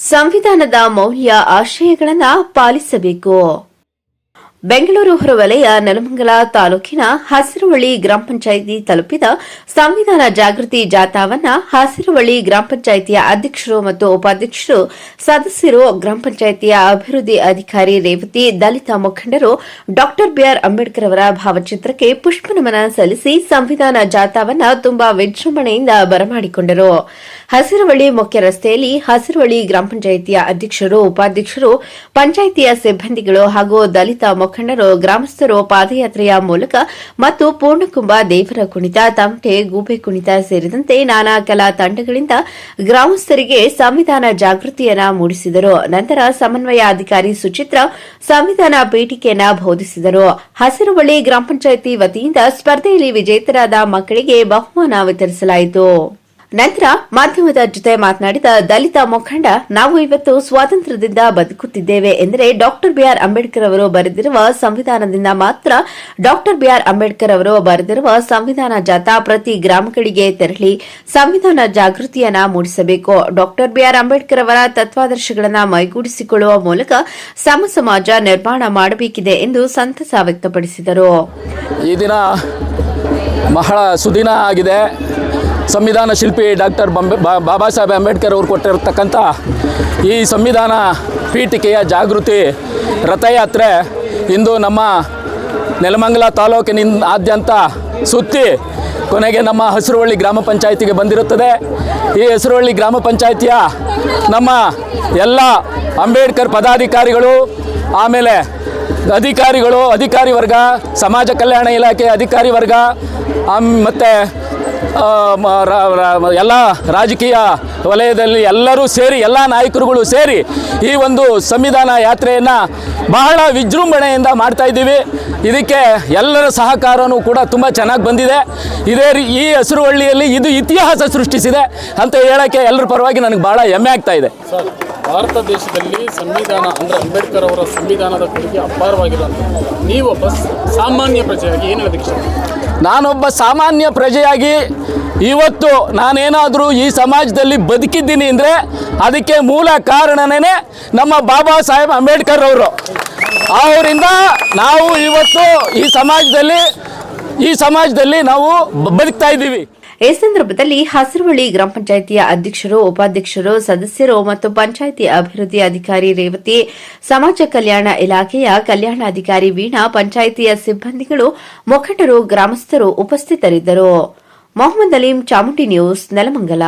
ಸಂವಿಧಾನದ ಮೌಲ್ಯ ಆಶಯಗಳನ್ನು ಪಾಲಿಸಬೇಕು. ಬೆಂಗಳೂರು ಹೊರವಲಯ ನೆಲಮಂಗಲ ತಾಲೂಕಿನ ಹಸಿರುವಳ್ಳಿ ಗ್ರಾಮ ಪಂಚಾಯಿತಿ ತಲುಪಿದ ಸಂವಿಧಾನ ಜಾಗೃತಿ ಜಾಥಾವನ್ನ ಹಸಿರುವಳ್ಳಿ ಗ್ರಾಮ ಪಂಚಾಯಿತಿಯ ಅಧ್ಯಕ್ಷರು ಮತ್ತು ಉಪಾಧ್ಯಕ್ಷರು, ಸದಸ್ಯರು, ಗ್ರಾಮ ಪಂಚಾಯಿತಿಯ ಅಭಿವೃದ್ಧಿ ಅಧಿಕಾರಿ ರೇವತಿ, ದಲಿತ ಮುಖಂಡರು ಡಾಕ್ಟರ್ ಬಿಆರ್ ಅಂಬೇಡ್ಕರ್ ಅವರ ಭಾವಚಿತ್ರಕ್ಕೆ ಪುಷ್ಪನಮನ ಸಲ್ಲಿಸಿ ಸಂವಿಧಾನ ಜಾಥಾವನ್ನ ತುಂಬಾ ವಿಜೃಂಭಣೆಯಿಂದ ಬರಮಾಡಿಕೊಂಡರು. ಹಸಿರುವಳ್ಳಿ ಮುಖ್ಯ ರಸ್ತೆಯಲ್ಲಿ ಹಸಿರುವಳಿ ಗ್ರಾಮ ಪಂಚಾಯಿತಿಯ ಅಧ್ಯಕ್ಷರು, ಉಪಾಧ್ಯಕ್ಷರು, ಪಂಚಾಯಿತಿಯ ಸಿಬ್ಬಂದಿಗಳು ಹಾಗೂ ದಲಿತ ಮುಖಂಡರು, ಗ್ರಾಮಸ್ಥರು ಪಾದಯಾತ್ರೆಯ ಮೂಲಕ ಮತ್ತು ಪೂರ್ಣಕುಂಭ ದೇವರ ಕುಣಿತ, ತಮಟೆ, ಗೂಬೆ ಕುಣಿತ ಸೇರಿದಂತೆ ನಾನಾ ಕಲಾ ತಂಡಗಳಿಂದ ಗ್ರಾಮಸ್ಥರಿಗೆ ಸಂವಿಧಾನ ಜಾಗೃತಿಯನ್ನು ಮೂಡಿಸಿದರು. ನಂತರ ಸಮನ್ವಯ ಅಧಿಕಾರಿ ಸುಚಿತ್ರ ಸಂವಿಧಾನ ಪೀಠಿಕೆಯನ್ನ ಬೋಧಿಸಿದರು. ಹಸಿರುವಳಿ ಗ್ರಾಮ ಪಂಚಾಯಿತಿ ವತಿಯಿಂದ ಸ್ಪರ್ಧೆಯಲ್ಲಿ ವಿಜೇತರಾದ ಮಕ್ಕಳಿಗೆ ಬಹುಮಾನ ವಿತರಿಸಲಾಯಿತು. ನಂತರ ಮಾಧ್ಯಮದ ಜೊತೆ ಮಾತನಾಡಿದ ದಲಿತ ಮುಖಂಡ, ನಾವು ಇವತ್ತು ಸ್ವಾತಂತ್ರ್ಯದಿಂದ ಬದುಕುತ್ತಿದ್ದೇವೆ ಎಂದರೆ ಡಾಕ್ಟರ್ ಬಿಆರ್ ಅಂಬೇಡ್ಕರ್ ಅವರು ಬರೆದಿರುವ ಸಂವಿಧಾನದಿಂದ ಮಾತ್ರ ಡಾಕ್ಟರ್ ಬಿಆರ್ ಅಂಬೇಡ್ಕರ್ ಅವರು ಬರೆದಿರುವ ಸಂವಿಧಾನ ಜಾಥಾ ಪ್ರತಿ ಗ್ರಾಮಗಳಿಗೆ ತೆರಳಿ ಸಂವಿಧಾನ ಜಾಗೃತಿಯನ್ನ ಮೂಡಿಸಬೇಕು. ಡಾಕ್ಟರ್ ಬಿಆರ್ ಅಂಬೇಡ್ಕರ್ ಅವರ ತತ್ವಾದರ್ಶಗಳನ್ನು ಮೈಗೂಡಿಸಿಕೊಳ್ಳುವ ಮೂಲಕ ಸಮ ಸಮಾಜ ನಿರ್ಮಾಣ ಮಾಡಬೇಕಿದೆ ಎಂದು ಸಂತಸ ವ್ಯಕ್ತಪಡಿಸಿದರು. ಈ ದಿನ ಬಹಳ ಸುದಿನ ಆಗಿದೆ. ಸಂವಿಧಾನ ಶಿಲ್ಪಿ ಡಾಕ್ಟರ್ ಬಂಬೆ ಬಾಬಾ ಸಾಹೇಬ್ ಅಂಬೇಡ್ಕರ್ ಅವರು ಕೊಟ್ಟಿರತಕ್ಕಂಥ ಈ ಸಂವಿಧಾನ ಪೀಠಿಕೆಯ ಜಾಗೃತಿ ರಥಯಾತ್ರೆ ಇಂದು ನಮ್ಮ ನೆಲಮಂಗಲ ತಾಲೂಕಿನಿಂದಾದ್ಯಂತ ಸುತ್ತಿ ಕೊನೆಗೆ ನಮ್ಮ ಹಸಿರುವಳ್ಳಿ ಗ್ರಾಮ ಪಂಚಾಯಿತಿಗೆ ಬಂದಿರುತ್ತದೆ. ಈ ಹಸಿರುವಳ್ಳಿ ಗ್ರಾಮ ಪಂಚಾಯಿತಿಯ ನಮ್ಮ ಎಲ್ಲ ಅಂಬೇಡ್ಕರ್ ಪದಾಧಿಕಾರಿಗಳು, ಆಮೇಲೆ ಅಧಿಕಾರಿಗಳು, ಅಧಿಕಾರಿ ವರ್ಗ, ಸಮಾಜ ಕಲ್ಯಾಣ ಇಲಾಖೆ ಅಧಿಕಾರಿ ವರ್ಗ ಮತ್ತು ಎಲ್ಲ ರಾಜಕೀಯ ವಲಯದಲ್ಲಿ ಎಲ್ಲರೂ ಸೇರಿ, ಎಲ್ಲ ನಾಯಕರುಗಳು ಸೇರಿ ಈ ಒಂದು ಸಂವಿಧಾನ ಯಾತ್ರೆಯನ್ನು ಬಹಳ ವಿಜೃಂಭಣೆಯಿಂದ ಮಾಡ್ತಾ ಇದ್ದೀವಿ. ಇದಕ್ಕೆ ಎಲ್ಲರ ಸಹಕಾರನೂ ಕೂಡ ತುಂಬ ಚೆನ್ನಾಗಿ ಬಂದಿದೆ. ಇದೇ ರೀ, ಈ ಹಸಿರುವಳ್ಳಿಯಲ್ಲಿ ಇದು ಇತಿಹಾಸ ಸೃಷ್ಟಿಸಿದೆ ಅಂತ ಹೇಳೋಕ್ಕೆ ಎಲ್ಲರ ಪರವಾಗಿ ನನಗೆ ಭಾಳ ಹೆಮ್ಮೆ ಆಗ್ತಾ ಇದೆ. ಭಾರತ ದೇಶದಲ್ಲಿ ಸಂವಿಧಾನ ಅಂದರೆ ಅಂಬೇಡ್ಕರ್ ಅವರ ಸಂವಿಧಾನದ ಕೊಡುಗೆ ಅಪಾರವಾಗಿರುವಂಥ ನೀವು ಸ- ಸಾಮಾನ್ಯ ಪ್ರಜೆಯಾಗಿ ಏನು ಹೇಳೋದಕ್ಕೆ? ನಾನೊಬ್ಬ ಸಾಮಾನ್ಯ ಪ್ರಜೆಯಾಗಿ ಇವತ್ತು ನಾನೇನಾದರೂ ಈ ಸಮಾಜದಲ್ಲಿ ಬದುಕಿದ್ದೀನಿ ಅಂದರೆ ಅದಕ್ಕೆ ಮೂಲ ಕಾರಣನೇ ನಮ್ಮ ಬಾಬಾ ಸಾಹೇಬ್ ಅಂಬೇಡ್ಕರ್ ಅವರು. ಅವರಿಂದ ನಾವು ಇವತ್ತು ಈ ಸಮಾಜದಲ್ಲಿ ಈ ಸಮಾಜದಲ್ಲಿ ನಾವು ಬದುಕ್ತಾ ಇದ್ದೀವಿ. ಈ ಸಂದರ್ಭದಲ್ಲಿ ಹಸಿರುವಳ್ಳಿ ಗ್ರಾಮ ಪಂಚಾಯಿತಿಯ ಅಧ್ಯಕ್ಷರು, ಉಪಾಧ್ಯಕ್ಷರು, ಸದಸ್ಯರು ಮತ್ತು ಪಂಚಾಯಿತಿ ಅಭಿವೃದ್ಧಿ ಅಧಿಕಾರಿ ರೇವತಿ, ಸಮಾಜ ಕಲ್ಯಾಣ ಇಲಾಖೆಯ ಕಲ್ಯಾಣಾಧಿಕಾರಿ ವೀಣಾ, ಪಂಚಾಯಿತಿಯ ಸಿಬ್ಬಂದಿಗಳು, ಮುಖಂಡರು, ಗ್ರಾಮಸ್ಥರು ಉಪಸ್ಥಿತರಿದ್ದರು. ಮೊಹಮ್ಮದ್ ಅಲೀಂ, ಚಾಮುಂಡಿ ನ್ಯೂಸ್, ನೆಲಮಂಗಲ.